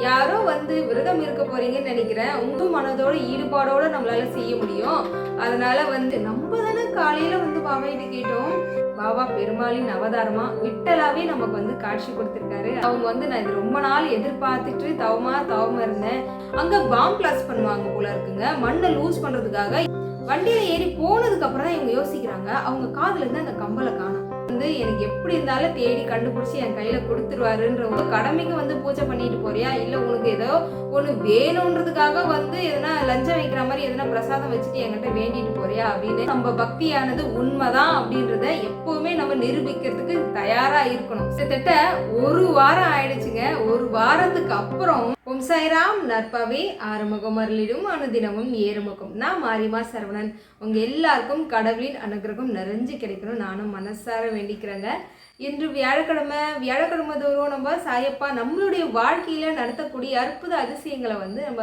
யாரோ வந்து விரதம் இருக்க போறீங்கன்னு நினைக்கிறேன். உங்க மனதோட ஈடுபாடோட நம்மளால செய்ய முடியும். அதனால வந்து நம்ம தானே காலையில வந்து பாபாகிட்ட கேட்டோம். பாபா பெருமாளின் அவதாரமா விட்டலாவே நமக்கு வந்து காட்சி கொடுத்துருக்காரு. அவங்க வந்து நான் இது ரொம்ப நாள் எதிர்பார்த்துட்டு தவமா தவமா இருந்தேன். அங்க பாம் கிளாஸ் பண்ணுவாங்க போல இருக்குங்க. மண்ணை லூஸ் பண்றதுக்காக வண்டியில ஏறி போனதுக்கு அப்புறம் தான் இவங்க யோசிக்கிறாங்க. அவங்க காதுல இருந்து அந்த கம்பலை காணும். வந்து எனக்கு எப்படி இருந்தாலும் தேடி கண்டுபிடிச்சி என் கையில கொடுத்துருவாருன்ற ஒரு கடமைக்கு வந்து பூஜை பண்ணிட்டு போறியா? இல்ல உனக்கு ஏதோ ஒண்ணு வேணுன்றதுக்காக வந்து எதனா லஞ்சம் வைக்கிற மாதிரி எதனா பிரசாதம் வச்சுட்டு என்கிட்ட வேண்டிட்டு போறியா அப்படின்னு? நம்ம பக்தியானது உண்மைதான் அப்படின்றத எப்பவுமே நம்ம நிரூபிக்கிறதுக்கு தயாரா இருக்கணும். கிட்டத்தட்ட ஒரு வாரம் ஆயிடுச்சுங்க. ஒரு வாரத்துக்கு அப்புறம் ஓம் சாய்ராம். நற்பவே ஆறுமுகம் அருளிடும். அனுதினமும் ஏறுமுகம். நான் மாரிமா சரவணன். உங்கள் எல்லாருக்கும் கடவுளின் அனுகிரகம் நிறைஞ்சு கிடைக்கணும். நானும் மனசார வேண்டிக்கிறேங்க. இன்று வியாழக்கிழமை வியாழக்கிழமை தோறும் நம்ம சாயப்பா நம்மளுடைய வாழ்க்கையில் நடத்தக்கூடிய அற்புத அதிசயங்களை வந்து நம்ம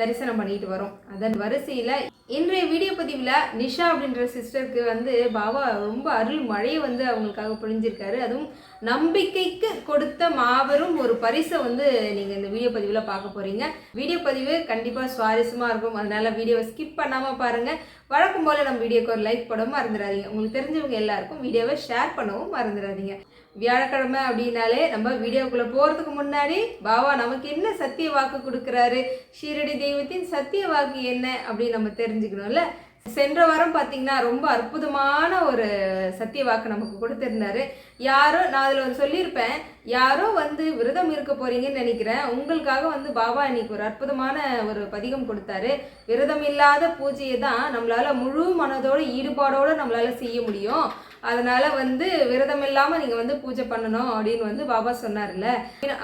தரிசனம் பண்ணிட்டு வரோம். அதன் வரிசையில் இன்றைய வீடியோ பதிவில் நிஷா அப்படின்ற சிஸ்டருக்கு வந்து பாபா ரொம்ப அருள் மழையை வந்து அவங்களுக்காக புரிஞ்சிருக்காரு அதுவும் நம்பிக்கைக்கு கொடுத்த மாபெரும் ஒரு பரிசை வந்து நீங்கள் இந்த வீடியோ பதிவில் பார்க்க போகிறீங்க வீடியோ பதிவு கண்டிப்பாக சுவாரஸ்யமாக இருக்கும். அதனால வீடியோவை ஸ்கிப் பண்ணாமல் பாருங்கள் வழக்கம் போல் நம்ம வீடியோக்கு ஒரு லைக் போடவும் மறந்துடாதீங்க. உங்களுக்கு தெரிஞ்சவங்க எல்லாருக்கும் வீடியோவை ஷேர் பண்ணவும் மறந்துடாதீங்க. வியாழக்கிழமை அப்படின்னாலே நம்ம வீடியோக்குள்ளே போகிறதுக்கு முன்னாடி பாபா நமக்கு என்ன சத்திய வாக்கு கொடுக்குறாரு? ஷீரடி தெய்வத்தின் சத்திய வாக்கு என்ன அப்படின்னு நம்ம தெரிஞ்சுக்கணும்ல? சென்ற வாரம் பார்த்தீங்கன்னா ரொம்ப அற்புதமான ஒரு சத்திய வாக்கு நமக்கு கொடுத்துருந்தாரு. யாரோ நான் அதில் ஒரு சொல்லியிருப்பேன். யாரோ வந்து விரதம் இருக்க போறீங்கன்னு நினைக்கிறேன். உங்களுக்காக வந்து பாபா இன்னைக்கு ஒரு அற்புதமான ஒரு பதிகம் கொடுத்தாரு. விரதம் இல்லாத பூஜையை தான் நம்மளால முழு மனதோட ஈடுபாடோடு நம்மளால செய்ய முடியும். அதனால வந்து விரதம் இல்லாம நீங்க வந்து பூஜை பண்ணணும் அப்படின்னு வந்து பாபா சொன்னார்ல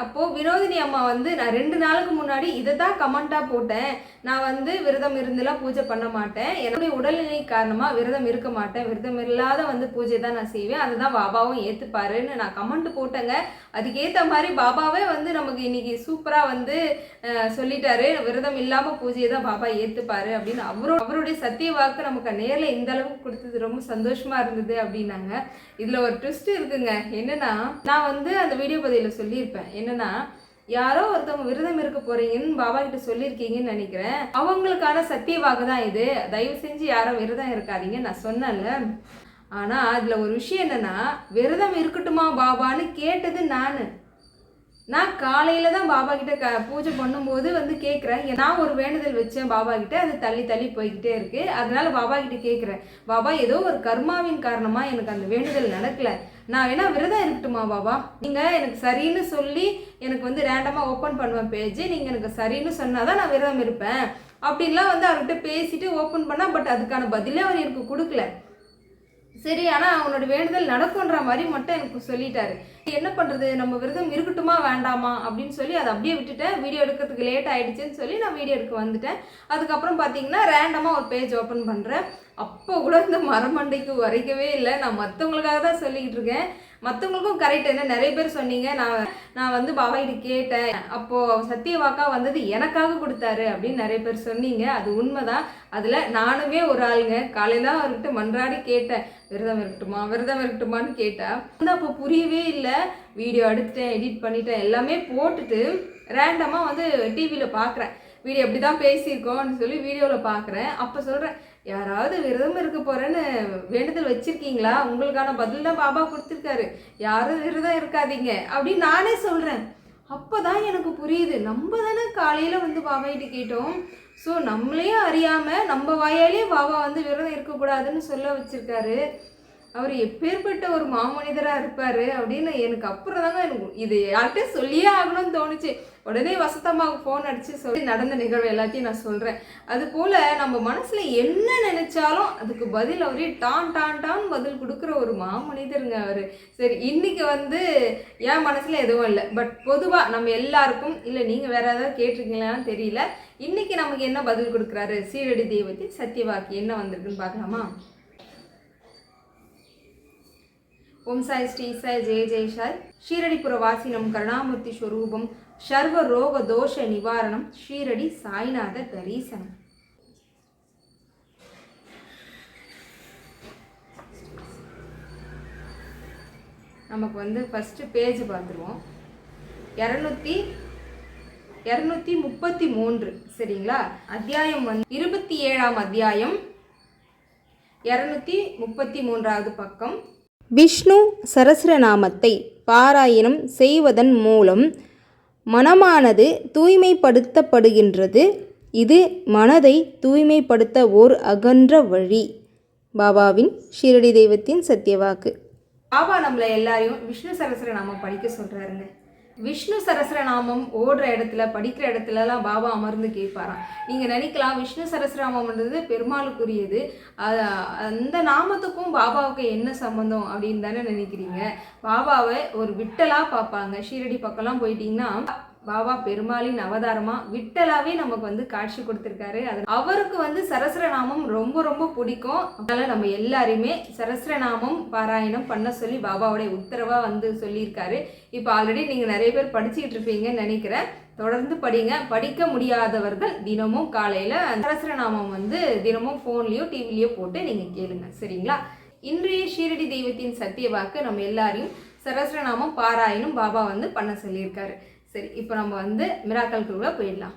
அப்போ வினோதினி அம்மா வந்து நான் ரெண்டு நாளுக்கு முன்னாடி இதை தான் கமெண்டா போட்டேன். நான் வந்து விரதம் இருந்துலாம் பூஜை பண்ண மாட்டேன். என்னுடைய உடல்நிலை காரணமா விரதம் இருக்க மாட்டேன். விரதம் இல்லாத வந்து பூஜை தான் நான் செய்வேன். அதுதான் பாபாவும் ஏத்துப்பாருன்னு நான் கமெண்ட் போட்டேங்க. அதுக்கேற்ற மாதிரி பாபாவே வந்து நமக்கு இன்னைக்கு சூப்பரா வந்து சொல்லிட்டாரு. விரதம் இல்லாம பூஜையை தான் பாபா ஏத்துப்பாரு அப்படின்னு அவரோ அவருடைய சத்திய வாக்கு நமக்கு நேரில் இந்த அளவுக்கு கொடுத்தது. ரொம்ப சந்தோஷமா இருந்தது அப்படின்னு அப்படின்னாங்க இதில் ஒரு ட்விஸ்ட் இருக்குங்க. என்னென்னா நான் வந்து அந்த வீடியோ பதிவில் சொல்லியிருப்பேன். என்னென்னா யாரோ ஒருத்தவங்க விரதம் இருக்க போறீங்கன்னு பாபா கிட்ட சொல்லியிருக்கீங்கன்னு நினைக்கிறேன். அவங்களுக்கான சத்திய வாக்கு தான் இது. தயவு செஞ்சு யாரும் விரதம் இருக்காதீங்க நான் சொன்னேன்ல. ஆனால் அதில் ஒரு விஷயம் என்னென்னா விரதம் இருக்கட்டுமா பாபான்னு கேட்டது நான். நான் காலையில் தான் பாபா கிட்ட க பூஜை பண்ணும்போது வந்து கேட்குறேன் நான் ஒரு வேண்டுதல் வச்சேன் பாபா கிட்ட. அது தள்ளி தள்ளி போய்கிட்டே இருக்கு. அதனால பாபா கிட்ட கேட்குறேன் பாபா ஏதோ ஒரு கர்மாவின் காரணமாக எனக்கு அந்த வேண்டுதல் நடக்கல. நான் வேணா விரதம் இருக்கட்டுமா பாபா? நீங்கள் எனக்கு சரின்னு சொல்லி எனக்கு வந்து ரேண்டமாக ஓப்பன் பண்ணுவேன் பேஜ் நீங்கள் எனக்கு சரின்னு சொன்னால் தான் நான் விரதம் இருப்பேன். அப்படின்லாம் வந்து அவர்கிட்ட பேசிட்டு ஓப்பன் பண்ணால் பட் அதுக்கான பதிலே அவர் எனக்கு கொடுக்கல. சரி ஆனால் அவனோட வேண்டுதல் நடக்குன்ற மாதிரி மட்டும் எனக்கு சொல்லிட்டாரு. என்ன பண்ணுறது நம்ம விரதம் இருக்கட்டுமா வேண்டாமா? அப்படின்னு சொல்லி அதை அப்படியே விட்டுட்டேன். வீடியோ எடுக்கிறதுக்கு லேட் ஆகிடுச்சின்னு சொல்லி நான் வீடியோ எடுக்க வந்துட்டேன். அதுக்கப்புறம் பார்த்தீங்கன்னா ரேண்டமாக ஒரு பேஜ் ஓப்பன் பண்ணுறேன் அப்போ கூட இந்த மரமண்டைக்கு வரைக்கவே இல்லை. நான் மற்றவங்களுக்காக தான் சொல்லிக்கிட்டு இருக்கேன். மற்றவங்களுக்கும் கரெக்ட் என்ன? நிறைய பேர் சொன்னீங்க நான் நான் வந்து பாபாயிட்டு கேட்டேன். அப்போது சத்திய வாக்கா வந்தது எனக்காக கொடுத்தாரு அப்படின்னு நிறைய பேர் சொன்னீங்க. அது உண்மைதான். அதில் நானுமே ஒரு ஆளுங்க. காலையில் அவர்கிட்ட மன்றாடி கேட்டேன். விரதம் இருக்கட்டுமா? விரதம் இருக்கட்டுமான்னு கேட்டேன் வந்து அப்போ புரியவே இல்லை. வீடியோ எடுத்துட்டேன் எடிட் பண்ணிட்டேன். எல்லாமே போட்டுட்டு ரேண்டமாக வந்து டிவியில் பார்க்குறேன் வீடியோ இப்படி தான் பேசியிருக்கோம்னு சொல்லி வீடியோவில் பார்க்குறேன் அப்போ சொல்கிறேன் யாராவது விரதம் இருக்க போகிறேன்னு வேண்டுதல் வச்சுருக்கீங்களா? உங்களுக்கான பதில் தான் பாபா கொடுத்துருக்காரு. யாரும் விரதம் இருக்காதீங்க. அப்படின்னு நானே சொல்கிறேன் அப்போ தான் எனக்கு புரியுது. நம்ம தானே காலையில் வந்து பாபாகிட்ட கேட்டோம். ஸோ நம்மளையும் அறியாமல் நம்ம வாயாலே பாபா வந்து விரதம் இருக்கக்கூடாதுன்னு சொல்ல வச்சுருக்காரு. அவர் எப்பேற்பட்ட ஒரு மாமனிதராக இருப்பார் அப்படின்னு எனக்கு அப்புறம் தாங்க எனக்கு இது யார்கிட்ட சொல்லியே ஆகணும்னு தோணுச்சு. உடனே வசந்தம்மாவுக்கு ஃபோன் அடித்து சொல்லி நடந்த நிகழ்வு எல்லாத்தையும் நான் சொல்கிறேன் அது போல் நம்ம மனசில் என்ன நினச்சாலும் அதுக்கு பதில் அவரே டான் டான் டான் பதில் கொடுக்குற ஒரு மாமனிதருங்க அவர். சரி இன்றைக்கி வந்து என் மனசில் எதுவும் இல்லை. பட் பொதுவாக நம்ம எல்லாருக்கும் இல்லை நீங்கள் வேறு ஏதாவது கேட்டிருக்கீங்களான்னு தெரியல. இன்றைக்கி நமக்கு என்ன பதில் கொடுக்குறாரு? சீரடி தெய்வத்தின் சத்தியவாக்கி என்ன வந்திருக்குன்னு பார்க்கலாமா? ஓம் சாய் ஸ்ரீ சாய் ஜெய ஜெய் சாய் ஷீரடிபுர வாசினம் கருணாமூர்த்தி ஸ்வரூபம் சர்வ ரோக தோஷ நிவாரணம் ஷீரடி சாய்நாத தரிசனம். நமக்கு வந்து ஃபஸ்ட்டு பேஜ் பார்த்துருவோம். இரநூத்தி இரநூத்தி முப்பத்தி மூன்று சரிங்களா? அத்தியாயம் வந்து இருபத்தி ஏழாம் அத்தியாயம் இரநூத்தி முப்பத்தி மூன்றாவது பக்கம். விஷ்ணு சரஸ்ரநாமத்தை பாராயணம் செய்வதன் மூலம் மனமானது தூய்மைப்படுத்தப்படுகின்றது. இது மனதை தூய்மைப்படுத்த ஓர் அகன்ற வழி. பாபாவின் ஷிரடி தெய்வத்தின் சத்தியவாக்கு. பாபா நம்மளை எல்லாரையும் விஷ்ணு சரஸ்ரநாமம் படிக்க சொல்கிறாருங்க விஷ்ணு சரஸ்ரநாமம் ஓடுற இடத்துல படிக்கிற இடத்துலலாம் பாபா அமர்ந்து கேட்பாராம். நீங்கள் நினைக்கலாம் விஷ்ணு சரஸ்ரநாமம்ன்றது பெருமாளுக்குரியது. அது அந்த நாமத்துக்கும் பாபாவுக்கு என்ன சம்மந்தம் அப்படின்னு தானே நினைக்கிறீங்க? பாபாவை ஒரு விட்டலாக பார்ப்பாங்க. ஷீரடி பக்கம்லாம் போயிட்டீங்கன்னா பாபா பெருமாளின் அவதாரமா விட்டலாவே நமக்கு வந்து காட்சி கொடுத்துருக்காரு. அது அவருக்கு வந்து சரஸ்ரநாமம் ரொம்ப ரொம்ப பிடிக்கும். அதனால நம்ம எல்லாரையுமே சரஸ்ரநாமம் பாராயணம் பண்ண சொல்லி பாபாவுடைய உத்தரவா வந்து சொல்லியிருக்காரு. இப்போ ஆல்ரெடி நீங்க நிறைய பேர் படிச்சுக்கிட்டு இருப்பீங்கன்னு நினைக்கிறேன். தொடர்ந்து படிங்க. படிக்க முடியாதவர்கள் தினமும் காலையில சரஸ்ரநாமம் வந்து தினமும் ஃபோன்லேயோ டிவிலையோ போட்டு நீங்க கேளுங்க. சரிங்களா? இன்றைய ஷீரடி தெய்வத்தின் சத்தியவாக்கு நம்ம எல்லாரையும் சரஸ்ரநாமம் பாராயணம் பாபா வந்து பண்ண சொல்லியிருக்காரு. சரி இப்போ நம்ம வந்து மிராக்கல்குள்ளே போயிடலாம்.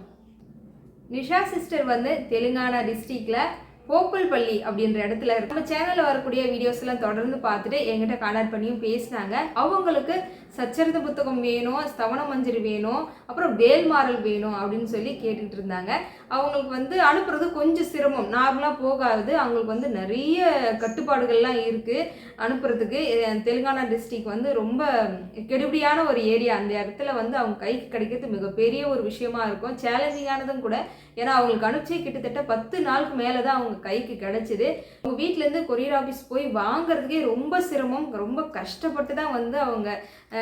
நிஷா சிஸ்டர் வந்து தெலுங்கானா டிஸ்ட்ரிக்டில் போக்குல்பள்ளி அப்படின்ற இடத்துல இருக்கு. நம்ம சேனலில் வரக்கூடிய வீடியோஸ் எல்லாம் தொடர்ந்து பார்த்துட்டு என்கிட்ட கான்டாக்ட் பண்ணியும் பேசினாங்க. அவங்களுக்கு சச்சரித புத்தகம் வேணும் ஸ்தவன மஞ்சரி வேணும் அப்புறம் வேல்மாறல் வேணும் அப்படின்னு சொல்லி கேட்டுட்டு இருந்தாங்க. அவங்களுக்கு வந்து அனுப்புறது கொஞ்சம் சிரமம். நார்மலாக போகாது. அவங்களுக்கு வந்து நிறைய கட்டுப்பாடுகள்லாம் இருக்குது அனுப்புறதுக்கு. தெலுங்கானா டிஸ்ட்ரிக் வந்து ரொம்ப கெடுபிடியான ஒரு ஏரியா. அந்த இடத்துல வந்து அவங்க கைக்கு கிடைக்கிறது மிகப்பெரிய ஒரு விஷயமா இருக்கும். சேலஞ்சிங்கானதும் கூட. ஏன்னா அவங்களுக்கு அனுப்பிச்சு கிட்டத்தட்ட பத்து நாளுக்கு மேலே தான் அவங்க கைக்கு கிடைச்சிது. அவங்க வீட்டிலேருந்து கொரியர் ஆஃபீஸ் போய் வாங்குறதுக்கே ரொம்ப சிரமம். ரொம்ப கஷ்டப்பட்டு தான் வந்து அவங்க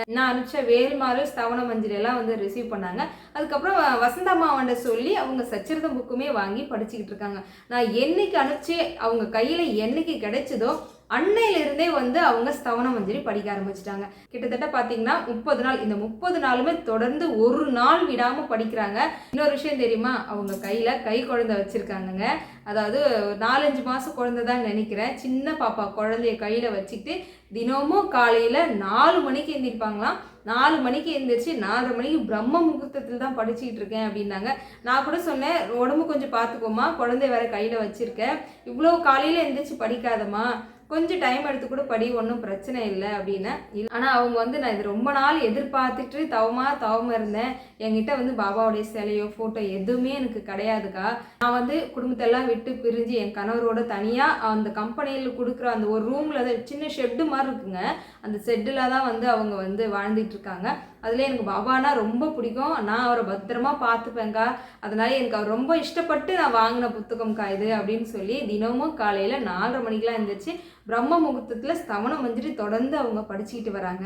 நான் அனுப்பிச்ச வேல்மாறு ஸ்தவன மஞ்சள் எல்லாம் வந்து ரிசீவ் பண்ணாங்க. அதுக்கப்புறம் வசந்தம்மாவண்ட சொல்லி அவங்க சச்சரிதம் புக்குமே வாங்கி படிச்சுக்கிட்டு இருக்காங்க. நான் என்னைக்கு அனுப்பிச்சு அவங்க கையில் என்னைக்கு கிடைச்சதோ அன்னையிலிருந்தே வந்து அவங்க ஸ்தவன மஞ்சரி படிக்க ஆரம்பிச்சிட்டாங்க. கிட்டத்தட்ட பார்த்தீங்கன்னா முப்பது நாள் இந்த முப்பது நாளுமே தொடர்ந்து ஒரு நாள் விடாமல் படிக்கிறாங்க. இன்னொரு விஷயம் தெரியுமா? அவங்க கையில் கை குழந்தை வச்சுருக்காங்கங்க. அதாவது நாலஞ்சு மாதம் குழந்தை தான் நினைக்கிறேன். சின்ன பாப்பா குழந்தைய கையில் வச்சுக்கிட்டு தினமும் காலையில் நாலு மணிக்கு எந்திரிப்பாங்களாம். நாலு மணிக்கு எழுந்திரிச்சு நாலரை மணிக்கு பிரம்ம முகூர்த்தத்தில் தான் படிச்சுக்கிட்டு இருக்கேன் அப்படின்னாங்க. நான் கூட சொன்னேன் உடம்பு கொஞ்சம் பார்த்துக்கோமா குழந்தை வேற கையில் வச்சுருக்கேன் இவ்வளோ காலையில் எழுந்திரிச்சு படிக்காதம்மா. கொஞ்சம் டைம் எடுத்து கூட படி ஒன்றும் பிரச்சனை இல்லை அப்படின்னு. ஆனால் அவங்க வந்து நான் இது ரொம்ப நாள் எதிர்பார்த்துட்டு தவமாக தவமா இருந்தேன். என்கிட்ட வந்து பாபாவுடைய சிலையோ ஃபோட்டோ எதுவுமே எனக்கு கிடையாதுக்கா. நான் வந்து குடும்பத்தெல்லாம் விட்டு பிரிஞ்சு என் கணவரோட தனியாக அந்த கம்பெனியில் கொடுக்குற அந்த ஒரு ரூமில் தான் சின்ன ஷெட்டு மாதிரி இருக்குங்க. அந்த ஷெட்டில் தான் வந்து அவங்க வந்து வாழ்ந்துட்டு இருக்காங்க. அதில் எனக்கு பாபானா ரொம்ப பிடிக்கும். நான் அவரை பத்திரமா பார்த்துப்பேங்க்கா அதனால எனக்கு அவர் ரொம்ப இஷ்டப்பட்டு நான் வாங்கின புத்தகம்க்கா இது அப்படின்னு சொல்லி தினமும் காலையில் நாலரை மணிக்கெலாம் இருந்துச்சு பிரம்ம முகூர்த்தத்தில் ஸ்தவனம் வந்துட்டு தொடர்ந்து அவங்க படிச்சுக்கிட்டு வராங்க.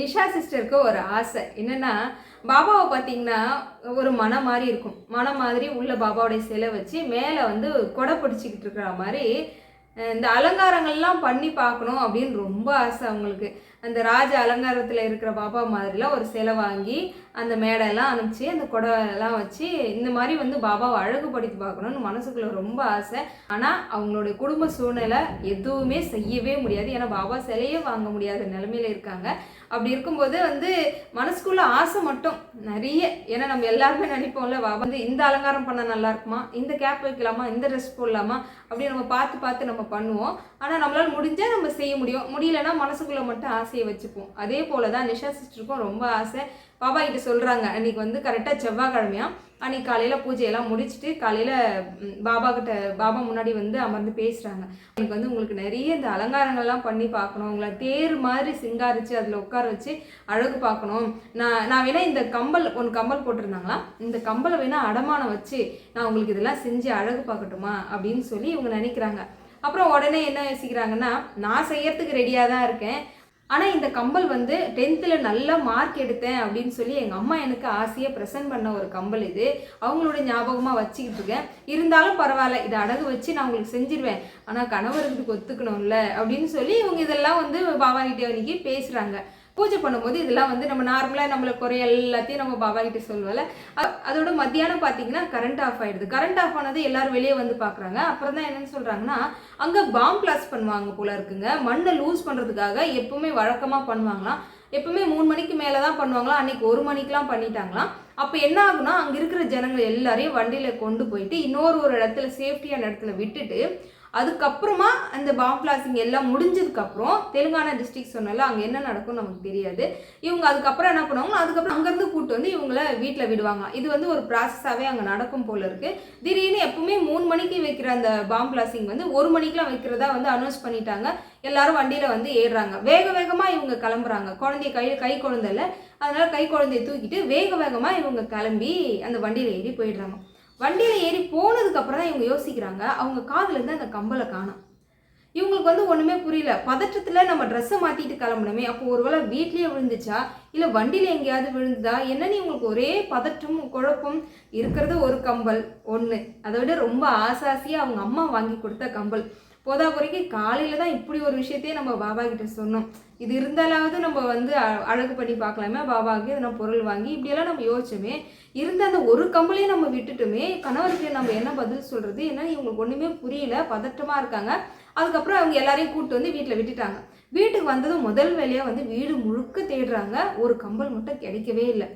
நிஷா சிஸ்டருக்கு ஒரு ஆசை. என்னென்னா பாபாவை பார்த்தீங்கன்னா ஒரு மனம் மாதிரி இருக்கும். மனம் மாதிரி உள்ள பாபாவுடைய சிலை வச்சு மேலே வந்து கொடை பிடிச்சிக்கிட்டு இருக்கிற மாதிரி இந்த அலங்காரங்கள்லாம் பண்ணி பார்க்கணும் அப்படின்னு ரொம்ப ஆசை அவங்களுக்கு. அந்த ராஜ அலங்காரத்தில் இருக்கிற பாபா மாதிரிலாம் ஒரு சிலை வாங்கி அந்த மேடையெல்லாம் அனுப்பிச்சு அந்த குடையெல்லாம் வச்சு இந்த மாதிரி வந்து பாபாவை அழகுபடுத்தி பார்க்கணும்னு மனசுக்குள்ள ரொம்ப ஆசை. ஆனால் அவங்களுடைய குடும்ப சூழ்நிலை எதுவுமே செய்யவே முடியாது. ஏன்னா பாபா சிலையே வாங்க முடியாத நிலமையில இருக்காங்க. அப்படி இருக்கும்போது வந்து மனசுக்குள்ள ஆசை மட்டும் நிறைய. ஏன்னா நம்ம எல்லாருமே நினைப்போம்ல பாபா வந்து இந்த அலங்காரம் பண்ண நல்லா இருக்குமா? இந்த கேப் வைக்கலாமா? இந்த ட்ரெஸ் போடலாமா? அப்படி நம்ம பார்த்து பார்த்து நம்ம பண்ணுவோம். ஆனால் நம்மளால் முடிஞ்சால் நம்ம செய்ய முடியும். முடியலன்னா மனசுக்குள்ள மட்டும் ஆசை. ஆசையை வச்சுப்போம். அதே போல தான் நிஷா சிஸ்டருக்கும் ரொம்ப ஆசை. பாபா கிட்ட சொல்கிறாங்க அன்றைக்கி வந்து கரெக்டாக செவ்வாய்க்கிழமையாக அன்றைக்கி காலையில் பூஜையெல்லாம் முடிச்சுட்டு காலையில் பாபா கிட்ட பாபா முன்னாடி வந்து அமர்ந்து பேசுகிறாங்க எனக்கு வந்து உங்களுக்கு நிறைய இந்த அலங்காரங்கள்லாம் பண்ணி பார்க்கணும். உங்களை தேர் மாதிரி சிங்காரிச்சு அதில் உட்கார வச்சு அழகு பார்க்கணும். நான் நான் வேணால் இந்த கம்பல் ஒன்று கம்பல் போட்டிருந்தாங்களா? இந்த கம்பலை வேணால் அடமானம் வச்சு நான் உங்களுக்கு இதெல்லாம் செஞ்சு அழகு பார்க்கட்டுமா? அப்படின்னு சொல்லி இவங்க நினைக்கிறாங்க. அப்புறம் உடனே என்ன யோசிக்கிறாங்கன்னா நான் செய்யறதுக்கு ரெடியாக தான் இருக்கேன். ஆனால் இந்த கம்பல் வந்து டென்த்தில் நல்ல மார்க் எடுத்தேன் அப்படின்னு சொல்லி எங்கள் அம்மா எனக்கு ஆசையாக ப்ரெசென்ட் பண்ண ஒரு கம்பல் இது. அவங்களோட ஞாபகமாக வச்சுக்கிட்டு இருக்கேன். இருந்தாலும் பரவாயில்ல இதை அடகு வச்சு நான் உங்களுக்கு செஞ்சிருவேன். ஆனால் கணவருக்கு ஒத்துக்கணும்ல அப்படின்னு சொல்லி இவங்க இதெல்லாம் வந்து பாபா கிட்டே அன்னைக்கு பேசுகிறாங்க பூஜை பண்ணும்போது இதெல்லாம் வந்து நம்ம நார்மலாக நம்மளுக்கு குறை எல்லாத்தையும் நம்ம பாபா கிட்ட சொல்லுவோம்ல. அதோட மத்தியானம் பார்த்தீங்கன்னா கரண்ட் ஆஃப் ஆயிடுது. கரண்ட் ஆஃப் ஆனது எல்லாரும் வெளியே வந்து பார்க்குறாங்க அப்புறம் தான் என்னன்னு சொல்கிறாங்கன்னா அங்கே பாம் பிளாஸ் பண்ணுவாங்க போல இருக்குங்க. மண்ணை லூஸ் பண்ணுறதுக்காக எப்பவுமே வழக்கமாக பண்ணுவாங்களாம். எப்பவுமே மூணு மணிக்கு மேலே தான் பண்ணுவாங்களாம். அன்னைக்கு ஒரு மணிக்கெலாம் பண்ணிட்டாங்களாம். அப்போ என்ன ஆகுனா அங்கே இருக்கிற ஜனங்கள் எல்லாரையும் வண்டியில் கொண்டு போயிட்டு இன்னொரு ஒரு இடத்துல சேஃப்டியான இடத்துல விட்டுட்டு அதுக்கப்புறமா அந்த பாம் பிளாஸ்டிங் எல்லாம் முடிஞ்சதுக்கப்புறம் தெலுங்கானா டிஸ்ட்ரிக்ட் சொன்னால அங்கே என்ன நடக்கும் நமக்கு தெரியாது. இவங்க அதுக்கப்புறம் என்ன பண்ணுவாங்க அதுக்கப்புறம் அங்கேருந்து கூப்பிட்டு வந்து இவங்கள வீட்டில் விடுவாங்க. இது வந்து ஒரு ப்ராசஸாகவே அங்கே நடக்கும் போல இருக்குது திடீர்னு எப்பவுமே மூணு மணிக்கு வைக்கிற அந்த பாம் பிளாஸ்டிங் வந்து ஒரு மணிக்கெலாம் வைக்கிறதா வந்து அனௌன்ஸ் பண்ணிட்டாங்க. எல்லாரும் வண்டியில் வந்து ஏறுறாங்க. வேக வேகமாக இவங்க கிளம்புறாங்க. குழந்தைய கை கை குழந்தைல அதனால் கை குழந்தைய தூக்கிட்டு வேக வேகமாக இவங்க கிளம்பி அந்த வண்டியில் ஏறி போயிடுறாங்க. வண்டியில் ஏறி போனதுக்கு அப்புறம் தான் இவங்க யோசிக்கிறாங்க. அவங்க காதுலேருந்து அந்த கம்பலை காணும். இவங்களுக்கு வந்து ஒன்றுமே புரியல. பதற்றத்தில் நம்ம ட்ரெஸ்ஸை மாற்றிட்டு கிளம்பணுமே அப்போ ஒருவேளை வீட்லேயே விழுந்துச்சா? இல்லை வண்டியில் எங்கேயாவது விழுந்துதா? என்னன்னு இவங்களுக்கு ஒரே பதற்றம் குழப்பம். இருக்கிறது ஒரு கம்பல் ஒன்று அதை விட ரொம்ப ஆசாசியாக அவங்க அம்மா வாங்கி கொடுத்த கம்பல். போதா குறைக்கு காலையில் தான் இப்படி ஒரு விஷயத்தையே நம்ம பாபா கிட்ட சொன்னோம். இது இருந்தாலாவது நம்ம வந்து அ- அழகு பண்ணி பார்க்கலாமே. பாபாவுக்கு எதனா பொருள் வாங்கி இப்படியெல்லாம் நம்ம யோசிச்சோமே இருந்த அந்த ஒரு கம்பளையும் நம்ம விட்டுட்டுமே கணவருக்கு நம்ம என்ன பதில் சொல்கிறது ஏன்னா இவங்களுக்கு ஒன்றுமே புரியல பதட்டமாக இருக்காங்க. அதுக்கப்புறம் அவங்க எல்லாரையும் கூப்பிட்டு வந்து வீட்டில் விட்டுட்டாங்க. வீட்டுக்கு வந்ததும் முதல் வேலையாக வந்து வீடு முழுக்க தேடுறாங்க. ஒரு கம்பல் மட்டும் கிடைக்கவே இல்லை.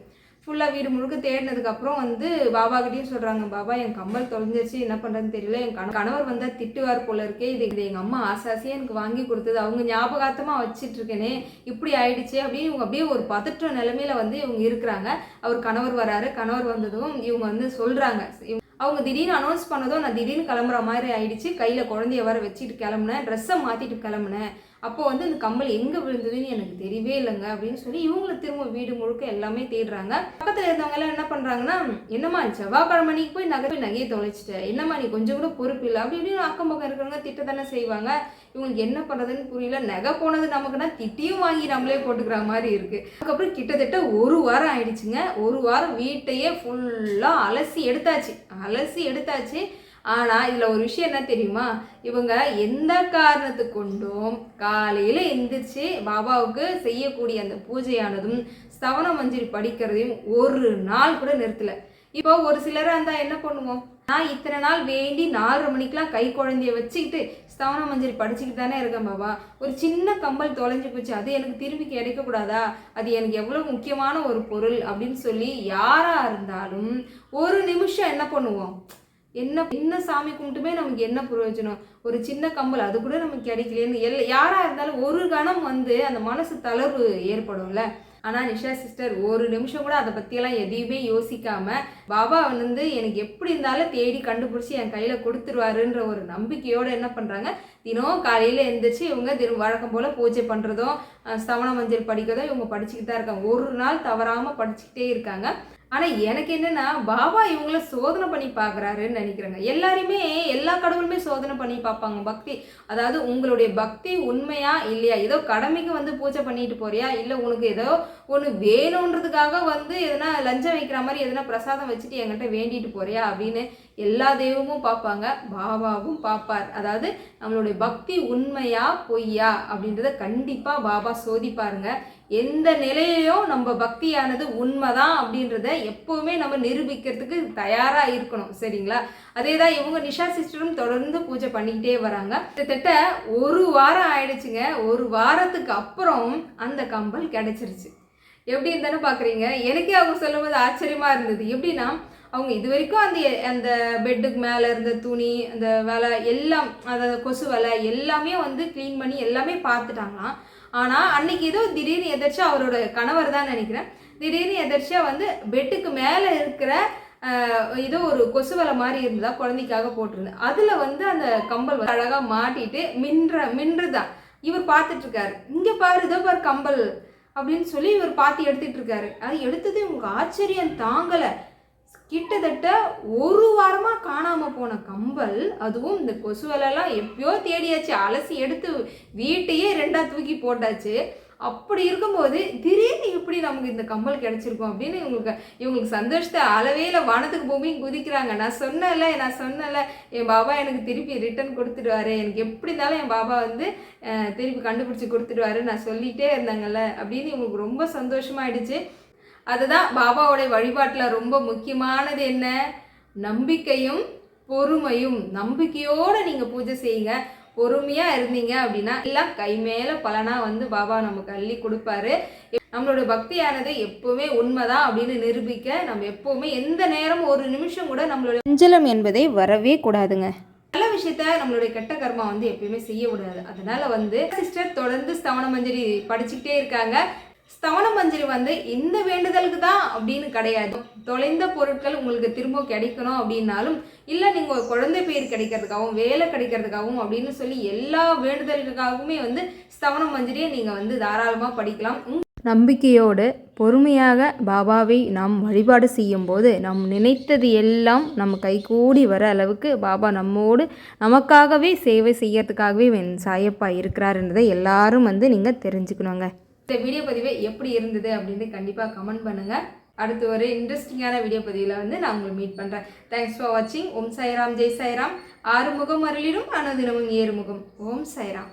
ஃபுல்லாக வீடு முழுக்க தேடினதுக்கப்புறம் வந்து பாபா சொல்கிறாங்க பாபா என் கம்மல் தொலைஞ்சிருச்சு. என்ன பண்ணுறதுன்னு தெரியல. என் கணவர் வந்தால் திட்டுவார் போல இருக்கே. இது இது எங்கள் அம்மா ஆசாசியாக எனக்கு வாங்கி கொடுத்தது. அவங்க ஞாபகார்த்தமாக வச்சிட்ருக்கேனே இப்படி ஆயிடுச்சு அப்படின்னு இவங்க அப்படியே ஒரு பதற்ற நிலைமையில வந்து இவங்க இருக்கிறாங்க. அவர் கணவர் வராரு. கணவர் வந்ததும் இவங்க வந்து சொல்கிறாங்க அவங்க திடீர்னு அனௌன்ஸ் பண்ணதும் நான் திடீர்னு கிளம்புற மாதிரி ஆயிடுச்சு. கையில் குழந்தைய வர வச்சுட்டு கிளம்புனேன். ட்ரெஸ்ஸை மாற்றிட்டு கிளம்புனேன். அப்போ வந்து அந்த கம்மல் எங்கே விழுந்ததுன்னு எனக்கு தெரியவே இல்லைங்க அப்படின்னு சொல்லி இவங்களை திரும்ப வீடு முழுக்க எல்லாமே தேடுறாங்க. பக்கத்தில் இருந்தவங்க எல்லாம் என்ன பண்ணுறாங்கன்னா என்னம்மா செவ்வாய்க்கிழமை மணிக்கு போய் நகை போய் நகையை தொலைச்சிட்ட. என்னம்மா நீ கொஞ்சம் கூட பொறுப்பு இல்லை. அப்படி இப்படின்னு அக்கம் பக்கம் இருக்கிறவங்க திட்ட தானே செய்வாங்க. இவங்களுக்கு என்ன பண்ணுறதுன்னு புரியல. நகை போனது நமக்குன்னா திட்டியும் வாங்கி நம்மளே போட்டுக்கிற மாதிரி இருக்கு. அதுக்கப்புறம் கிட்டத்தட்ட ஒரு வாரம் ஆயிடுச்சுங்க. ஒரு வாரம் வீட்டையே ஃபுல்லாக அலசி எடுத்தாச்சு. அலசி எடுத்தாச்சு. ஆனால் இதில் ஒரு விஷயம் என்ன தெரியுமா? இவங்க எந்த காரணத்து கொண்டும் காலையில் எந்திரிச்சு பாபாவுக்கு செய்யக்கூடிய அந்த பூஜையானதும் ஸ்தவன மஞ்சரி படிக்கிறதையும் ஒரு நாள் கூட நிறுத்தலை. இப்போ ஒரு சிலராக இருந்தால் என்ன பண்ணுவோம்? நான் இத்தனை நாள் வேண்டி நாலரை மணிக்கெலாம் கை குழந்தைய வச்சுக்கிட்டு ஸ்தவன மஞ்சள் படிச்சுக்கிட்டு தானே இருக்கேன் பாபா. ஒரு சின்ன கம்பல் தொலைஞ்சு போச்சு. அது எனக்கு திரும்பி கிடைக்கக்கூடாதா அது எனக்கு எவ்வளோ முக்கியமான ஒரு பொருள் அப்படின்னு சொல்லி யாராக இருந்தாலும் ஒரு நிமிஷம் என்ன பண்ணுவோம்? என்ன என்ன சாமி கும்பிட்டுமே நமக்கு என்ன பிரயோஜனம்? ஒரு சின்ன கம்பல் அது கூட நமக்கு கிடைக்கலன்னு எல்லா யாராக இருந்தாலும் ஒரு கணம் வந்து அந்த மனசு தளர்வு ஏற்படும்ல. ஆனால் நிஷா சிஸ்டர் ஒரு நிமிஷம் கூட அதை பற்றியெல்லாம் எதையுமே யோசிக்காம பாபா வந்து எனக்கு எப்படி இருந்தாலும் தேடி கண்டுபிடிச்சி என் கையில் கொடுத்துருவாருன்ற ஒரு நம்பிக்கையோடு என்ன பண்ணுறாங்க தினம் காலையில் எழுந்திரிச்சு இவங்க தினம் வழக்கம் போல் பூஜை பண்ணுறதும் ஸ்தவன மஞ்சள் படிக்கிறதும் இவங்க படிச்சுக்கிட்டு தான் இருக்காங்க. ஒரு நாள் தவறாமல் படிச்சுக்கிட்டே இருக்காங்க. ஆனால் எனக்கு என்னென்னா பாபா இவங்கள சோதனை பண்ணி பார்க்குறாருன்னு நினைக்கிறேங்க. எல்லாருமே எல்லா கடவுளுமே சோதனை பண்ணி பார்ப்பாங்க. பக்தி அதாவது உங்களுடைய பக்தி உண்மையா இல்லையா? ஏதோ கடமைக்கு வந்து பூஜை பண்ணிட்டு போறியா? இல்லை உனக்கு ஏதோ ஒன்று வேணுன்றதுக்காக வந்து எதனா லஞ்சம் வைக்கிற மாதிரி எதனா பிரசாதம் வச்சுட்டு என்கிட்ட வேண்டிட்டு போறியா? அப்படின்னு எல்லா தெய்வமும் பார்ப்பாங்க பாபாவும் பார்ப்பார். அதாவது நம்மளுடைய பக்தி உண்மையா பொய்யா அப்படின்றத கண்டிப்பாக பாபா சோதிப்பாருங்க. எந்த நிலையிலையும் நம்ம பக்தியானது உண்மைதான் அப்படின்றத எப்போவுமே நம்ம நிரூபிக்கிறதுக்கு தயாராக இருக்கணும் சரிங்களா? அதே தான் இவங்க நிஷா சிஸ்டரும் தொடர்ந்து பூஜை பண்ணிக்கிட்டே வராங்க. கிட்டத்தட்ட ஒரு வாரம் ஆயிடுச்சுங்க. ஒரு வாரத்துக்கு அப்புறம் அந்த கம்பல் கிடைச்சிருச்சு. எப்படி தானே பார்க்குறீங்க எனக்கே அவங்க சொல்லும்போது ஆச்சரியமாக இருந்தது. எப்படின்னா அவங்க இது வரைக்கும் அந்த அந்த பெட்டுக்கு மேலே இருந்த துணி அந்த வேலை எல்லாம் அதாவது கொசு வேலை எல்லாமே வந்து க்ளீன் பண்ணி எல்லாமே பார்த்துட்டாங்களாம். ஆனால் அன்னைக்கு ஏதோ திடீர்னு எதாச்சும் அவரோட கணவர் தான் நினைக்கிறேன். திடீர்னு எதாச்சியா வந்து பெட்டுக்கு மேலே இருக்கிற ஏதோ ஒரு கொசு வலை மாதிரி இருந்ததா குழந்தைக்காக போட்டிருந்தேன். அதில் வந்து அந்த கம்பல் வந்து அழகாக மாட்டிட்டு மின்ற மின்றுதான். இவர் பார்த்துட்டு இருக்காரு இங்கே பாரு இதோ பாரு கம்பல். அப்படின்னு சொல்லி இவர் பார்த்து எடுத்துட்டு இருக்காரு அது எடுத்தது உங்களுக்கு ஆச்சரியம் தாங்கலை. கிட்டத்தட்ட ஒரு வாரமாக காணாமல் போன கம்பல் அதுவும் இந்த கொசு எப்பயோ தேடியாச்சு அலசி எடுத்து வீட்டையே ரெண்டாக தூக்கி போட்டாச்சு. அப்படி இருக்கும்போது திடீர்னு எப்படி நமக்கு இந்த கம்பல் கிடச்சிருக்கும் அப்படின்னு இவங்களுக்கு இவங்களுக்கு சந்தோஷத்தை அளவேல வானத்துக்கு பூமியும் குதிக்கிறாங்க. நான் சொன்னல நான் சொன்னேன்ல என் பாபா எனக்கு திருப்பி ரிட்டர்ன் கொடுத்துடுவாரு. எனக்கு எப்படி இருந்தாலும் என் பாபா வந்து திருப்பி கண்டுபிடிச்சி கொடுத்துடுவாரு நான் சொல்லிகிட்டே இருந்தாங்கல்ல அப்படின்னு இவங்களுக்கு ரொம்ப சந்தோஷமாயிடுச்சு. அதுதான் பாபாவோடைய வழிபாட்டில் ரொம்ப முக்கியமானது என்ன? நம்பிக்கையும் பொறுமையும். நம்பிக்கையோடு நீங்கள் பூஜை செய்யுங்க. பொறுமையாக இருந்தீங்க அப்படின்னா எல்லாம் கை மேலே பலனாக வந்து பாபா நமக்கு அள்ளி கொடுப்பாரு. நம்மளோட பக்தியானது எப்பவுமே உண்மைதான் அப்படின்னு நிரூபிக்க நம்ம எப்பவுமே எந்த நேரம் ஒரு நிமிஷம் கூட நம்மளோட அஞ்சலம் என்பதை வரவே கூடாதுங்க. நல்ல விஷயத்த நம்மளுடைய கெட்ட கர்மா வந்து எப்பயுமே செய்ய விடாது. அதனால வந்து சிஸ்டர் தொடர்ந்து ஸ்தவன மஞ்சரி படிச்சுக்கிட்டே இருக்காங்க. ஸ்தவன மஞ்சரி வந்து இந்த வேண்டுதலுக்கு தான் அப்படின்னு கிடையாது. தொலைந்த பொருட்கள் உங்களுக்கு திரும்ப கிடைக்கணும் அப்படின்னாலும் இல்லை நீங்கள் ஒரு குழந்தை பேர் கிடைக்கிறதுக்காகவும் வேலை கிடைக்கிறதுக்காகவும் அப்படின்னு சொல்லி எல்லா வேண்டுதலுக்காகவுமே வந்து ஸ்தவன மஞ்சரியை நீங்கள் வந்து தாராளமாக படிக்கலாம். நம்பிக்கையோடு பொறுமையாக பாபாவை நாம் வழிபாடு செய்யும்போது நாம் நினைத்தது எல்லாம் நம்ம கைகூடி வர அளவுக்கு பாபா நம்மோடு நமக்காகவே சேவை செய்யறதுக்காகவே வென் சாயப்பா இருக்கிறாருன்றதை எல்லாரும் வந்து நீங்கள் தெரிஞ்சுக்கணுங்க. இந்த வீடியோ பதிவு எப்படி இருந்தது அப்படின்னு கண்டிப்பாக கமெண்ட் பண்ணுங்கள் அடுத்து ஒரு இன்ட்ரெஸ்டிங்கான வீடியோ பதிவில் வந்து நான் உங்களை மீட் பண்ணுறேன் தேங்க்ஸ் ஃபார் வாட்சிங் ஓம் சாய்ராம். ஜெய் சாய்ராம். ஆறுமுகம் அருளிடும். அனுதினமும் ஏறுமுகம். ஓம் சாய்ராம்.